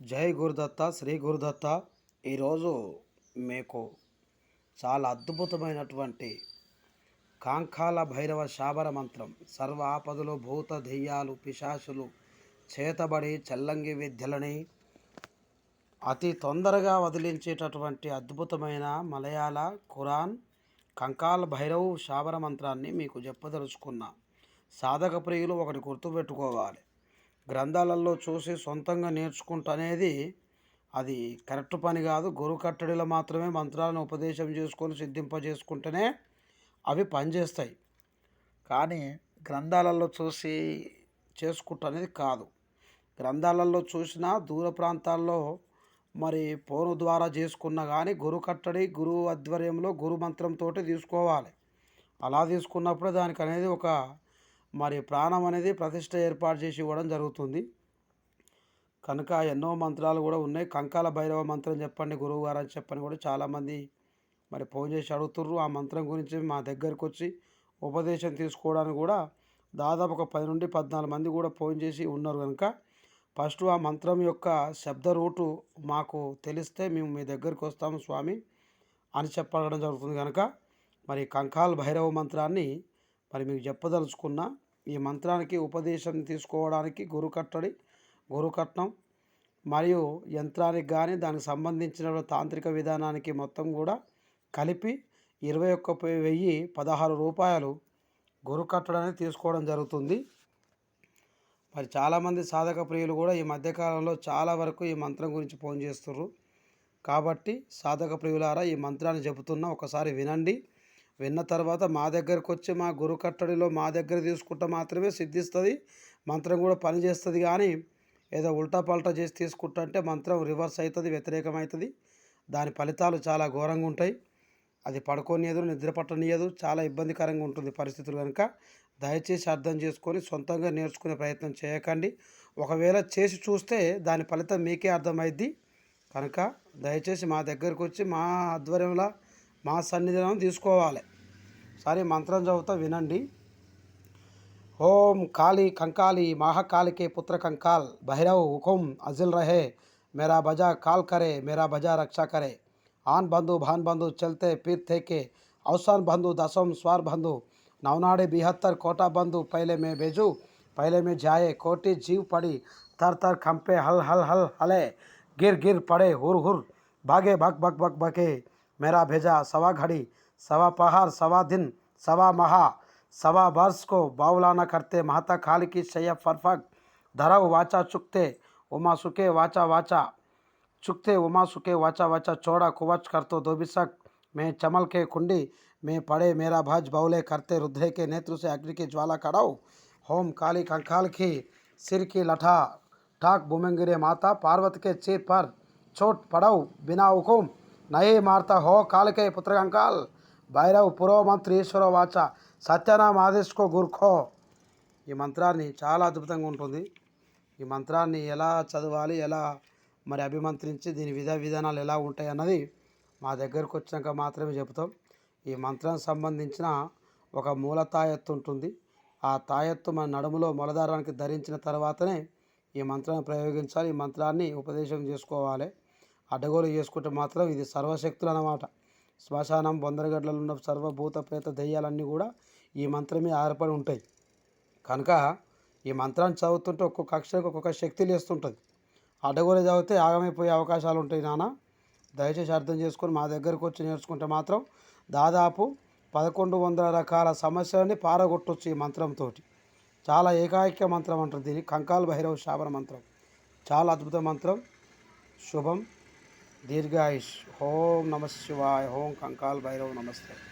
జై గురుదత్త శ్రీ గురుదత్త. ఈరోజు మీకు చాలా అద్భుతమైనటువంటి కాంకాల భైరవ శాబర మంత్రం. సర్వ ఆపదలు భూత దెయ్యాలు పిశాసులు చేతబడి చల్లంగి విద్యలని అతి తొందరగా వదిలించేటటువంటి అద్భుతమైన మలయాళ ఖురాన్ కంకాల భైరవ్ శాబర మంత్రాన్ని మీకు చెప్పదలుచుకున్నా. సాధక ప్రియులు ఒకటి గుర్తుపెట్టుకోవాలి. గ్రంథాలలో చూసి సొంతంగా నేర్చుకుంటనేది అది కరెక్ట్ పని కాదు. గురువు కట్టడిలో మాత్రమే మంత్రాలను ఉపదేశం చేసుకొని సిద్ధింపజేసుకుంటేనే అవి పనిచేస్తాయి. కానీ గ్రంథాలలో చూసి చేసుకుంటనేది కాదు. గ్రంథాలలో చూసినా దూర ప్రాంతాల్లో మరి ఫోను ద్వారా చేసుకున్నా కానీ గురు కట్టడి గురువు ఆధ్వర్యంలో గురు మంత్రంతో తీసుకోవాలి. అలా తీసుకున్నప్పుడు దానికి అనేది ఒక మరి ప్రాణం అనేది ప్రతిష్ట ఏర్పాటు చేసి ఇవ్వడం జరుగుతుంది. కనుక ఎన్నో మంత్రాలు కూడా ఉన్నాయి. కంకాల భైరవ మంత్రం చెప్పండి గురువు గారు అని చెప్పని కూడా చాలామంది మరి ఫోన్ చేసి అడుగుతుర్రు. ఆ మంత్రం గురించి మా దగ్గరకు వచ్చి ఉపదేశం తీసుకోవడానికి కూడా దాదాపు ఒక పది నుండి పద్నాలుగు మంది కూడా ఫోన్ చేసి ఉన్నారు కనుక. ఫస్ట్ ఆ మంత్రం యొక్క శబ్ద రూటు మాకు తెలిస్తే మేము మీ దగ్గరికి వస్తాము స్వామి అని చెప్పడం జరుగుతుంది కనుక. మరి కంకాల్ భైరవ మంత్రాన్ని మరి మీకు చెప్పదలుచుకున్న ఈ మంత్రానికి ఉపదేశం తీసుకోవడానికి గురుకట్టడి గురుకట్నం మరియు యంత్రానికి కానీ దానికి సంబంధించిన తాంత్రిక విధానానికి మొత్తం కూడా కలిపి ఇరవై ఒక్క వెయ్యి పదహారు రూపాయలు గురు తీసుకోవడం జరుగుతుంది. మరి చాలామంది సాధక ప్రియులు కూడా ఈ మధ్యకాలంలో చాలా వరకు ఈ మంత్రం గురించి ఫోన్ చేస్తున్నారు కాబట్టి సాధక ప్రియులారా ఈ మంత్రాన్ని చెబుతున్నా ఒకసారి వినండి. విన్న తర్వాత మా దగ్గరకు వచ్చి మా గురు కట్టడిలో మా దగ్గర తీసుకుంటే మాత్రమే సిద్ధిస్తుంది మంత్రం కూడా పనిచేస్తుంది కానీ ఏదో ఉల్టా పల్టా చేసి తీసుకుంటా అంటే మంత్రం రివర్స్ అవుతుంది వ్యతిరేకమవుతుంది దాని ఫలితాలు చాలా ఘోరంగా ఉంటాయి. అది పడుకోనియదు నిద్ర పట్టనియదు చాలా ఇబ్బందికరంగా ఉంటుంది పరిస్థితులు కనుక దయచేసి అర్థం చేసుకొని సొంతంగా నేర్చుకునే ప్రయత్నం చేయకండి. ఒకవేళ చేసి చూస్తే దాని ఫలితం మీకే అర్థమైద్ది. కనుక దయచేసి మా దగ్గరకు వచ్చి మా ఆధ్వర్యంలో మా సన్నిధిలో తీసుకోవాలి సరే మంత్రం చదువుతా వినండి ఓం కాళీ కంకాలి महाकाली के पुत्र कंकाल भैरव हुकुम अजिल रहे मेरा बजा काल करे मेरा बजा रक्षा करे आन बंधु भान बंधु चलते पीर थे के अवसान बंधु दसम स्वार बंधु नवनाड़े बिहत्तर कोटा बंधु पहले मैं भेजू पहले में जाए कोटि जीव पड़ी तर तर खंपे हल हल हल हले गिर गिर पड़े हुर हुर भागे भग भग भग भगे मेरा भेजा सवा घड़ी, सवा पहाड़, सवा दिन, सवा महा, सवा वर्ष को बावलाना करते। महता खाल की शैया फरफक, धरव वाचा चुकते, उमा सुखे वाचा वाचा, चुकते उमा सुखे वाचा वाचा, चौड़ा कुवच कर तो दोबिसक मैं चमल के कुंडी में पड़े, मेरा भज बौले करते। रुद्रे के नेत्र से अग्नि की ज्वाला कड़ाओ होम काली कंकाल की सिर की लठा, ठाक भूमेंगिरे माता, पार्वत के सिर पर चोट पड़ाओ बिना हुकुम। నయే మార్త హో కాలికే పుత్రకంకాల్. భైరవ్ పురో మంత్రీశ్వర వాచ. సత్యనామ ఆదేశ్కో గుర్ఖో. ఈ మంత్రాన్ని చాలా అద్భుతంగా ఉంటుంది. ఈ మంత్రాన్ని ఎలా చదవాలి ఎలా మరి అభిమంత్రించి దీని విధ విధానాలు ఎలా ఉంటాయి అన్నది మా దగ్గరకు వచ్చాక మాత్రమే చెబుతాం. ఈ మంత్రానికి సంబంధించిన ఒక మూల తాయత్తు ఉంటుంది. ఆ తాయత్తు మన నడుములో మూలధారానికి ధరించిన తర్వాతనే ఈ మంత్రాన్ని ప్రయోగించాలి. ఈ మంత్రాన్ని ఉపదేశం చేసుకోవాలి. అడ్డగోలు చేసుకుంటే మాత్రం ఇది సర్వశక్తులు అన్నమాట. శ్మశానం బొందరగడ్డలు ఉన్న సర్వభూత ప్రేత దెయ్యాలన్నీ కూడా ఈ మంత్రమే ఆధారపడి ఉంటాయి. కనుక ఈ మంత్రాన్ని చదువుతుంటే ఒక్కొక్క అక్షరం ఒక్కొక్క శక్తి లేస్తుంటుంది. అడ్డగోలు చదివితే ఆగమైపోయే అవకాశాలు ఉంటాయి నాన్న దయచేసి అర్థం చేసుకొని మా దగ్గరకు వచ్చి నేర్చుకుంటే మాత్రం దాదాపు పదకొండు వందల రకాల సమస్యలని పారగొట్టొచ్చు ఈ మంత్రంతో చాలా ఏకాయిక మంత్రం అంటారు దీన్ని. కంకాల్ భైరవ శాబర మంత్రం. చాలా అద్భుత మంత్రం. శుభం. दीर्घायुष। ओम नमः शिवाय ओम कंकाल भैरव नमस्ते।